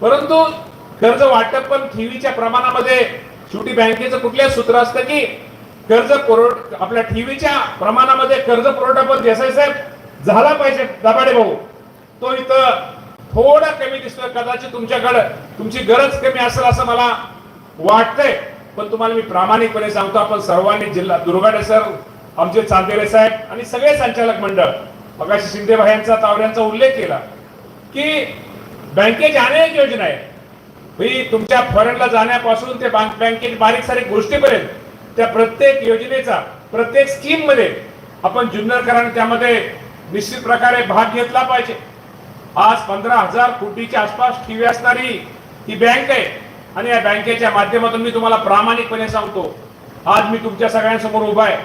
परंतु कर्ज वाटप पण ठेवीच्या प्रमाणामध्ये शेवटी बँकेचं कुठलं सूत्र असतं की कर्ज पुरवठ आपल्या ठेवीच्या प्रमाणामध्ये कर्ज पुरवठा पण देसाई साहेब झाला पाहिजे. दाभाडे भाऊ तो इथं थोडा कमी दिसतोय. कदाचित तुमच्याकडे तुमची गरज कमी असेल असं मला वाटतंय. पण तुम्हाला मी प्रामाणिकपणे सांगतो आपण सर्वांनी जिल्हा दुर्गाडे सर आमचे चांदेरे साहेब आणि सगळे संचालक मंडळ मगाशी शिंदे भायांचा तावड्यांचा उल्लेख केला की बँकेच्या अनेक योजना आहेत मी तुमच्या फॉरेनला जाण्यापासून ते बँकेत बारीक सारीक गोष्टीपर्यंत त्या प्रत्येक योजनेचा प्रत्येक स्कीममध्ये आपण जुन्नरकरांनी त्यामध्ये निश्चित प्रकारे भाग घेतला पाहिजे. आज पंधरा हजार कोटीच्या आसपास ठेवी असणारी ही बँक आहे आणि या बँकेच्या माध्यमातून मी तुम्हाला प्रामाणिकपणे सांगतो आज मी तुमच्या सगळ्यांसमोर उभा आहे.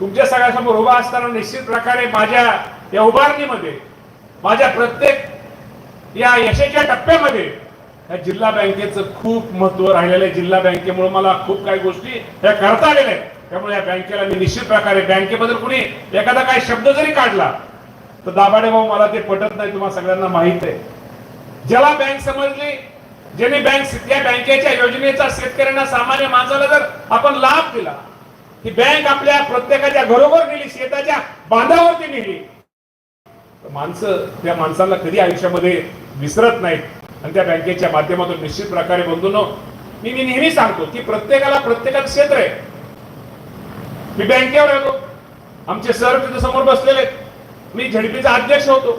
तुमच्या सगळ्यांसमोर उभा असताना निश्चित प्रकारे माझ्या या उभारणीमध्ये माझ्या प्रत्येक या यशाच्या टप्प्यामध्ये या जिल्हा बँकेचं खूप महत्त्व राहिलेलं आहे. जिल्हा बँकेमुळे मला खूप काही गोष्टी ह्या करता आलेल्या आहेत. त्यामुळे या बँकेला मी निश्चित प्रकारे बँकेबद्दल कुणी एखादा काही शब्द जरी काढला तर दाभाडे भाऊ मला ते पटत नाही तुम्हाला सगळ्यांना माहीत आहे. ज्याला बँक समजली ज्यांनी बँक त्या बँकेच्या योजनेचा शेतकऱ्यांना सामान्य माणसाला जर आपण लाभ दिला ही बँक आपल्या प्रत्येकाच्या घरोघर गेली शेताच्या बांधावर माणसं त्या माणसाला कधी आयुष्यामध्ये विसरत नाहीत. आणि त्या बँकेच्या माध्यमातून निश्चित प्रकारे बंधून मी मी नेहमी सांगतो की प्रत्येकाला प्रत्येकाचं क्षेत्र आहे. मी बँकेवर येतो. आमचे सर तिथे समोर बसलेले मी झडपीचा अध्यक्ष होतो.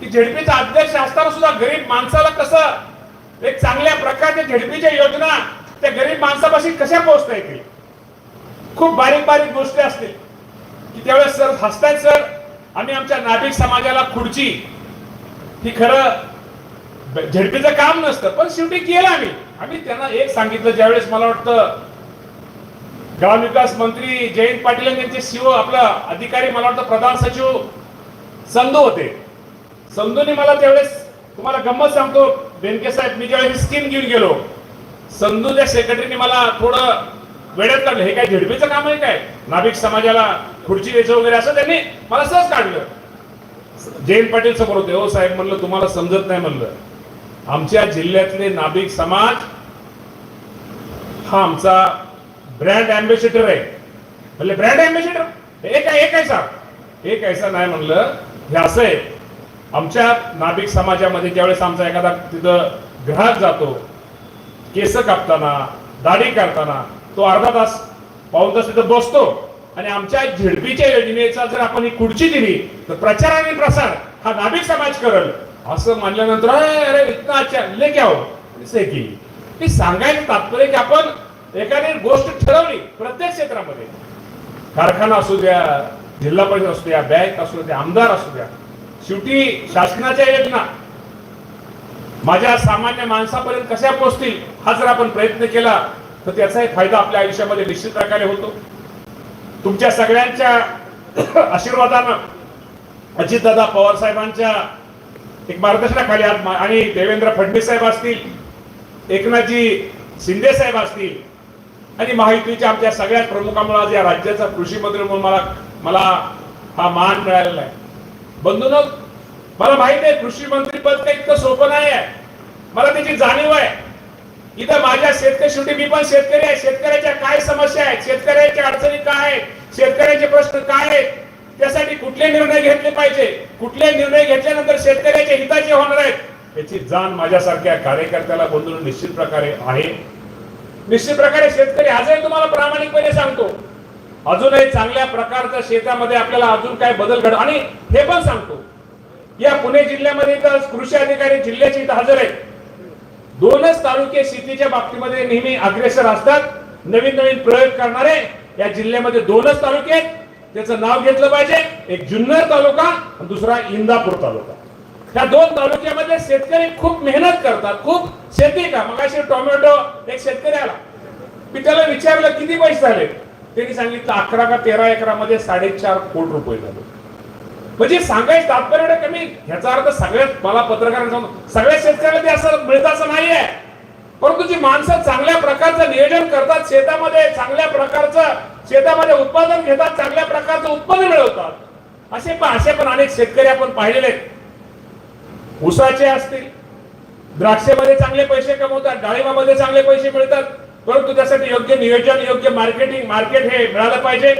की झडपीचा अध्यक्ष असताना सुद्धा गरीब माणसाला कसं एक चांगल्या प्रकारच्या झडपीच्या योजना त्या गरीब माणसापाशी कशा पोहोचता येतील? खूप बारीक बारीक गोष्टी असतील. की त्यावेळेस सर हसतायत सर. आम्ही आमच्या नाभिक समाजाला खुर्ची. ही खरं झडपीचं काम नसतं पण शेवटी केलं आम्ही. आम्ही त्यांना एक सांगितलं ज्यावेळेस मला वाटतं ग्रामविकास मंत्री जयंत पाटील यांचे सीओ आपला अधिकारी मला वाटतं प्रधान सचिव संधू होते. संधूने मला त्यावेळेस तुम्हाला गंमत सांगतो बेनके साहेब मी ज्यावेळेस स्कीम घेऊन गेलो संधूच्या सेक्रेटरीने मला थोडं वेळेत काढलं. हे काय झडपीचं काम आहे काय? नाभिक समाजाला खुर्ची द्यायचं वगैरे असं त्यांनी मला सहज काढलं. जयंत पाटील समोर होते हो साहेब म्हणलं तुम्हाला समजत नाही म्हणलं. आमच्या जिल्ह्यातले नाभिक समाज हा आमचा ब्रँड अँबॅसेडर आहे. म्हणजे ब्रँड अँबॅसेडर एक आहे एक आहे एक ऐसा नाही म्हणलं हे असं आहे आमच्या नाभिक समाजामध्ये ज्यावेळेस आमचा एखादा तिथं ग्राहक जातो केस कापताना दाढी काढताना तो अर्धा तास पाऊन तास तिथं बसतो आणि आमच्या झिडपीच्या योजनेचा जर आपण ही खुर्ची दिली तर प्रचार आणि प्रसार हा नाभिक समाज करल. असं म्हणल्यानंतर अरे अरे इतना अच्छा ले क्या हो? से की ती सांगायचं तात्पर्य की आपण एखादी गोष्ट ठरवली प्रत्येक क्षेत्रामध्ये. कारखाना असू द्या जिल्हा परिषद असू द्या बँक असू द्या आमदार असू द्या शेवटी शासनाच्या योजना. माझ्या सामान्य माणसापर्यंत कशा पोहोचतील हा जर आपण प्रयत्न केला तर त्याचाही फायदा आपल्या आयुष्यामध्ये निश्चित प्रकारे होतो. तुमच्या सगळ्यांच्या आशीर्वादानं अजितदादा पवार साहेबांच्या एक मार्गदर्शनाखाली आज आणि देवेंद्र फडणवीस साहेब असतील एकनाथजी शिंदे साहेब असतील आणि महायुतीच्या आमच्या सगळ्या प्रमुखांमुळे आज या राज्याचा कृषी मंत्री म्हणून मला मला हा मान मिळालेला आहे. बंधून मला माहीत आहे कृषी मंत्री पद काही इतकं सोपं नाही आहे. मला त्याची जाणीव आहे. इथं माझ्या शेतकरी शेवटी मी पण शेतकरी आहे. शेतकऱ्याच्या काय समस्या आहेत? शेतकऱ्याच्या अडचणी काय आहेत? शेतकऱ्याचे प्रश्न काय आहेत? त्यासाठी कुठले निर्णय घेतले पाहिजे? कुठले निर्णय घेतल्यानंतर शेतकऱ्याच्या हिताचे होणार आहेत? याची जाण माझ्यासारख्या कार्यकर्त्याला बंधून निश्चित प्रकारे आहे. निश्चित प्रकारे शेतकरी आजही तुम्हाला प्रामाणिकपणे सांगतो. अजूनही चांगल्या प्रकारच्या शेतामध्ये आपल्याला अजून काय बदल घड आणि हे पण सांगतो. या पुणे जिल्ह्यामध्ये तर कृषी अधिकारी जिल्ह्याचे इथं हजर आहेत. दोनच तालुके शेतीच्या बाबतीमध्ये नेहमी अग्रेसर असतात. नवीन नवीन प्रयोग करणारे या जिल्ह्यामध्ये दोनच तालुके आहेत. त्याचं नाव घेतलं पाहिजे. एक जुन्नर तालुका आणि दुसरा इंदापूर तालुका. या दोन तालुक्यामध्ये शेतकरी खूप मेहनत करतात. खूप शेती का? मगाशी टोमॅटो एक शेतकरी आला. मी त्याला विचारलं किती पैसे झाले? त्यांनी सांगितलं अकरा का तेरा एकरामध्ये साडेचार कोटी रुपये झाले. म्हणजे सांगायचं तात्पर्य कमी? ह्याचा अर्थ सगळ्यात मला पत्रकारांना सगळ्या शेतकऱ्याला ते असं मिळत असं नाहीये. परंतु जी माणसं चांगल्या प्रकारचं नियोजन करतात शेतामध्ये चांगल्या प्रकारचं शेतामध्ये उत्पादन घेतात चांगल्या प्रकारचं उत्पन्न मिळवतात असे पण असे पण अनेक शेतकरी आपण पाहिलेले उसाचे असतील द्राक्षेमध्ये चांगले पैसे कमवतात डाळिंबामध्ये चांगले पैसे मिळतात परंतु त्यासाठी योग्य नियोजन योग्य मार्केटिंग मार्केट हे मिळालं पाहिजे.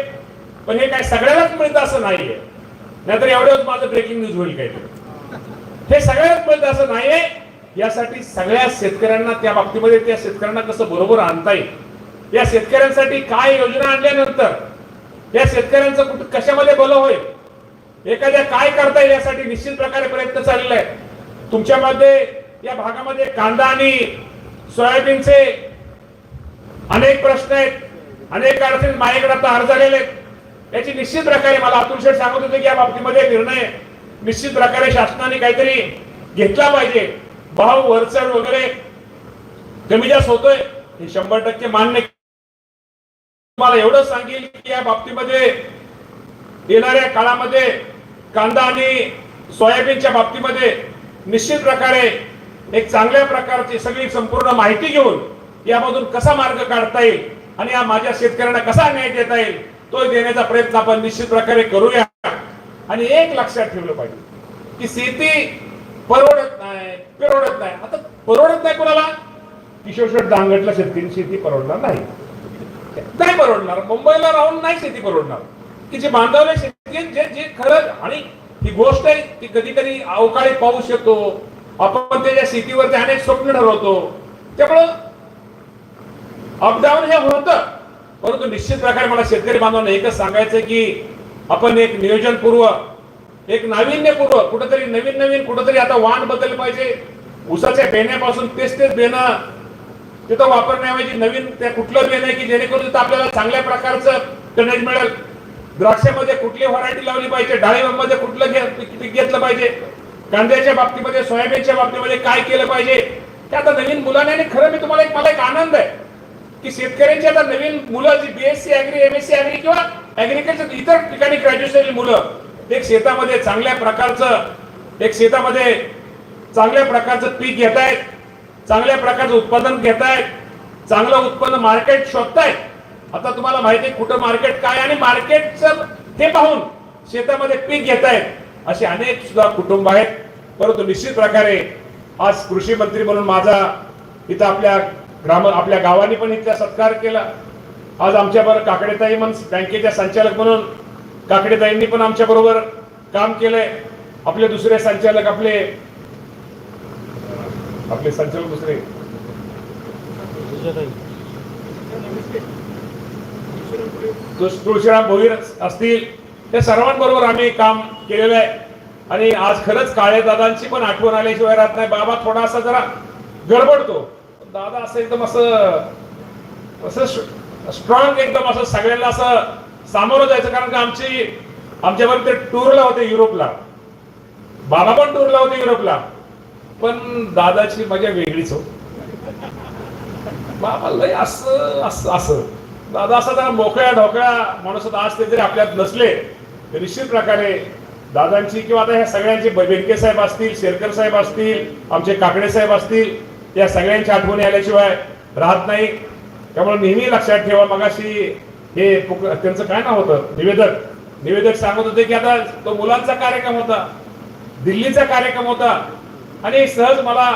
पण हे काय सगळ्यालाच मिळतं असं नाहीये. नाहीतर एवढंच माझं ब्रेकिंग न्यूज होईल काही हे सगळ्यात मिळतं असं नाहीये. यासाठी सगळ्या शेतकऱ्यांना त्या बाबतीमध्ये त्या शेतकऱ्यांना कसं बरोबर आणता येईल? या शेतकऱ्यांसाठी काय योजना आणल्यानंतर या शेतकऱ्यांचं कुठं कशामध्ये भलं होईल? एखाद्या काय करता येईल यासाठी निश्चित प्रकारे प्रयत्न चाललेला आहे. तुमच्यामध्ये या भागामध्ये कांदा आणि सोयाबीनचे अनेक प्रश्न आहेत. अनेक अडचणी माझ्याकडे आता अर्ज आलेले आहेत. याची निश्चित प्रकारे मला अतुल शेठ सांगत होते की या बाबतीमध्ये निर्णय निश्चित प्रकारे शासनाने काहीतरी घेतला पाहिजे. भाव वरचढ वगैरे कमी जास्त होतोय. हे शंभर टक्के मान्य तुम्हाला एवढं सांगेल की या बाबतीमध्ये येणाऱ्या काळामध्ये कांदा आणि सोयाबीनच्या बाबतीमध्ये निश्चित प्रकारे एक चांगल्या प्रकारची सगळी संपूर्ण माहिती घेऊन यामधून कसा मार्ग काढता येईल आणि या माझ्या शेतकऱ्यांना कसा न्याय देता येईल तो देण्याचा प्रयत्न आपण निश्चित प्रकारे करूया. आणि एक लक्षात ठेवलं पाहिजे की शेती परवडत नाही परवडत नाही. आता परवडत नाही कोणाला? किशोरशेठ दांगटला शेतकरी शेती परवडणार नाही. नाही परवडणार. मुंबईला राहून नाही शेती परवडणार. की जे बांधवले शेती जे जे खरं आणि ही गोष्ट आहे की कधी कधी अवकाळी पाऊस येतो. आपण त्याच्या शेतीवरती अनेक स्वप्न ठरवतो. त्यामुळं अपडाऊन हे होतं. परंतु निश्चित प्रकारे मला शेतकरी बांधवांना एकच सांगायचं की आपण एक नियोजनपूर्व एक नाविन्यपूर्व कुठंतरी नवीन नवीन कुठंतरी आता वाण बदललं पाहिजे. उसाच्या बेण्यापासून तेच तेच बेणं तिथं वापरण्याऐवजी नवीन त्या कुठलं बेन आहे की जेणेकरून तिथं आपल्याला चांगल्या प्रकारचं टनेज मिळेल. द्राक्षामध्ये कुठली व्हरायटी लावली पाहिजे? डाळिंबामध्ये कुठलं घे- पीक पीक घेतलं पाहिजे? कांद्याच्या बाबतीमध्ये सोयाबीनच्या बाबतीमध्ये काय केलं पाहिजे? ते आता नवीन मुलाने आणि खरं मी तुम्हाला एक मला एक आनंद आहे. की शेतकऱ्यांची आता नवीन मुलं जी बीएससी अॅग्री एमएससी अॅग्री किंवा ऍग्रिकल्चर इतर ठिकाणी ग्रॅज्युएशन मुलं एक शेतामध्ये चांगल्या प्रकारचं एक शेतामध्ये चांगल्या प्रकारचं पीक घेत आहेत चांगल्या प्रकारचं उत्पादन घेत आहेत चांगलं उत्पन्न मार्केट शोधतायत. आता तुम्हाला माहिती आहे कुठं मार्केट काय आणि मार्केटचं हे पाहून शेतामध्ये पीक घेत आहेत असे अनेक सुद्धा कुटुंब आहेत. परंतु निश्चित प्रकारे आज कृषी मंत्री म्हणून माझा इथं आपल्या ग्राम आपल्या गावाने पण इथला सत्कार केला. आज आमच्या बरोबर काकडेताई म्हणून बँकेच्या संचालक म्हणून काकडेताईंनी पण आमच्या बरोबर काम केलंय. आपले दुसरे संचालक आपले आपले संचालक दुसरे. तुळ- तुळशीराम भोईर असतील. त्या सर्वांबरोबर आम्ही काम केलेलं आहे. आणि आज खरंच काळे दादांची पण आठवण आल्याशिवाय राहत नाही. बाबा थोडासा जरा गडबडतो. दादा असं एकदम असं असं स्ट्रॉंग एकदम असं सगळ्यांना असं सामोरं जायचं. कारण का आमची आमच्याबरोबर ते टूरला होते युरोपला. बाबा पण टूरला होते युरोपला. पण दादाची मजा वेगळीच हो. बाबा लय असं असं असं. दादा असा जरा मोकळ्या ढोकळ्या माणूस होता. आज ते जरी आपल्यात नसले तरी निश्चित प्रकारे दादांची किंवा आता ह्या सगळ्यांचे बेनके साहेब असतील शेरकर साहेब असतील आमचे काकडे साहेब असतील या सगळ्यांची आठवणी आल्याशिवाय राहत नाही. त्यामुळे नेहमी लक्षात ठेवा मगाशी हे त्यांचं काय नाव होतं? निवेदक. निवेदक सांगत होते की आता तो मुलांचा कार्यक्रम होता दिल्लीचा कार्यक्रम होता. आणि सहज मला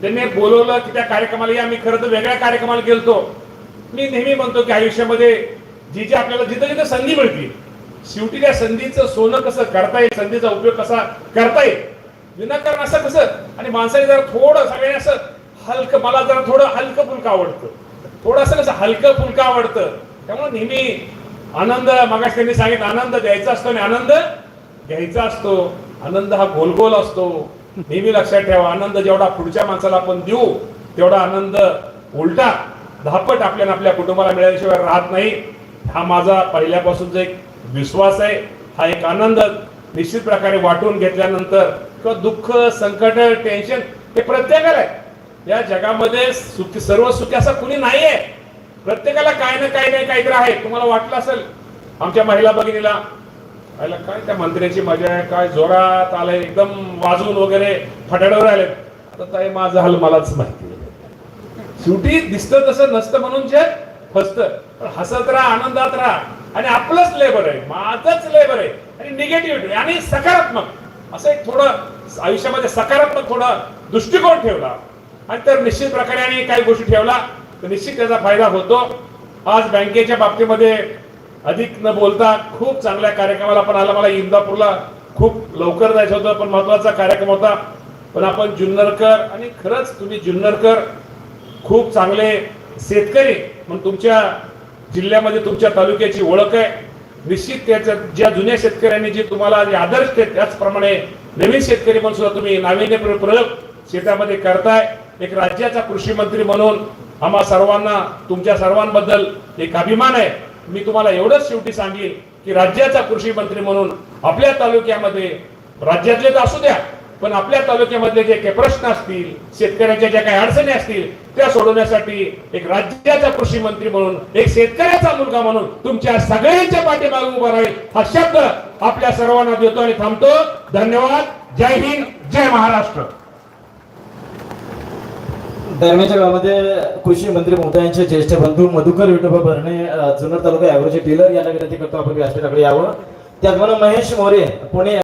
त्यांनी बोलवलं की त्या कार्यक्रमाला या मी खरं तर वेगळ्या कार्यक्रमाला गेलतो. मी नेहमी म्हणतो की आयुष्यामध्ये जी जी आपल्याला जिथं जिथं संधी मिळते शेवटी त्या संधीचं सोनं कसं करता येईल संधीचा उपयोग कसा करता येईल विनाकारण असं कसं? आणि माणसाने जरा थोडं सगळ्यांनी असं हलकं मला जरा थोडं हलकं फुलकं आवडतं. थोडं असं कसं हलकं फुलकं आवडतं. त्यामुळे नेहमी आनंद मगाश त्यांनी सांगितलं आनंद द्यायचा असतो आणि आनंद घ्यायचा असतो. आनंद हा गोलगोल असतो. नेहमी लक्षात ठेवा आनंद जेवढा पुढच्या माणसाला आपण देऊ तेवढा आनंद उलटा धापट आपल्याला आपल्या कुटुंबाला मिळाल्याशिवाय राहत नाही. हा माझा पहिल्यापासूनचा एक विश्वास आहे. हा एक आनंद निश्चित प्रकारे वाटून घेतल्यानंतर किंवा दुःख संकट टेन्शन हे प्रत्येकाला आहे. या जगामध्ये सुखी सर्व सुखी असं कुणी नाहीये. प्रत्येकाला काय ना काय नाही काहीतरी आहे. तुम्हाला वाटलं असेल आमच्या महिला भगिनीला आयला काय त्या मंत्र्याची मजा आहे? काय जोरात आलंय? एकदम वाजून वगैरे फटाड्यावर आले आता ताई माझं हाल मलाच माहिती आहे. शेवटी दिसतं तसं नसतं म्हणून जे फसत. पण हसत राहा आनंदात राहा. आणि आपलंच लेबर आहे. माझंच लेबर आहे. आणि निगेटिव्हिटी आणि सकारात्मक. असं एक थोडं आयुष्यामध्ये सकारात्मक थोडं दृष्टिकोन ठेवला. आणि तर निश्चित प्रकारे काही गोष्टी ठेवला तर निश्चित त्याचा फायदा होतो. आज बँकेच्या बाबतीमध्ये अधिक न बोलता खूप चांगल्या कार्यक्रमाला पण आला. मला इंदापूरला खूप लवकर जायचं होतं पण महत्त्वाचा कार्यक्रम होता. पण आपण जुन्नरकर आणि खरंच तुम्ही जुन्नरकर खूप चांगले शेतकरी. मग तुमच्या जिल्ह्यामध्ये तुमच्या तालुक्याची ओळख आहे. निश्चित त्याच्या ज्या जुन्या शेतकऱ्यांनी जे तुम्हाला जे आदर्श ते त्याचप्रमाणे नवीन शेतकरी म्हणून सुद्धा तुम्ही नाविन्यपूर्ण प्रयोग शेतामध्ये करताय. एक राज्याचा कृषी मंत्री म्हणून आम्हा सर्वांना तुमच्या सर्वांबद्दल एक अभिमान आहे. मी तुम्हाला एवढंच शेवटी सांगेन की राज्याचा कृषी मंत्री म्हणून आपल्या तालुक्यामध्ये राज्यातले तर असू द्या पण आपल्या तालुक्यामधले जे काही प्रश्न असतील शेतकऱ्यांच्या ज्या काही अडचणी असतील त्या सोडवण्यासाठी एक राज्याचा कृषी मंत्री म्हणून एक शेतकऱ्याचा मुलगा म्हणून तुमच्या सगळ्यांच्या पाठीमागे उभा राहील हा शब्द आपल्या सर्वांना देतो आणि थांबतो. धन्यवाद. जय हिंद. जय महाराष्ट्र. दरम्यानच्या काळामध्ये कृषी मंत्री महोदयांचे ज्येष्ठ बंधू मधुकर विठोबा भरणे जुन्नर तालुका ॲग्रोचे डीलर यांना विनंती करतो आपण व्यासपीठाकडे यावं. त्याचप्रमाणे महेश मोरे पुणे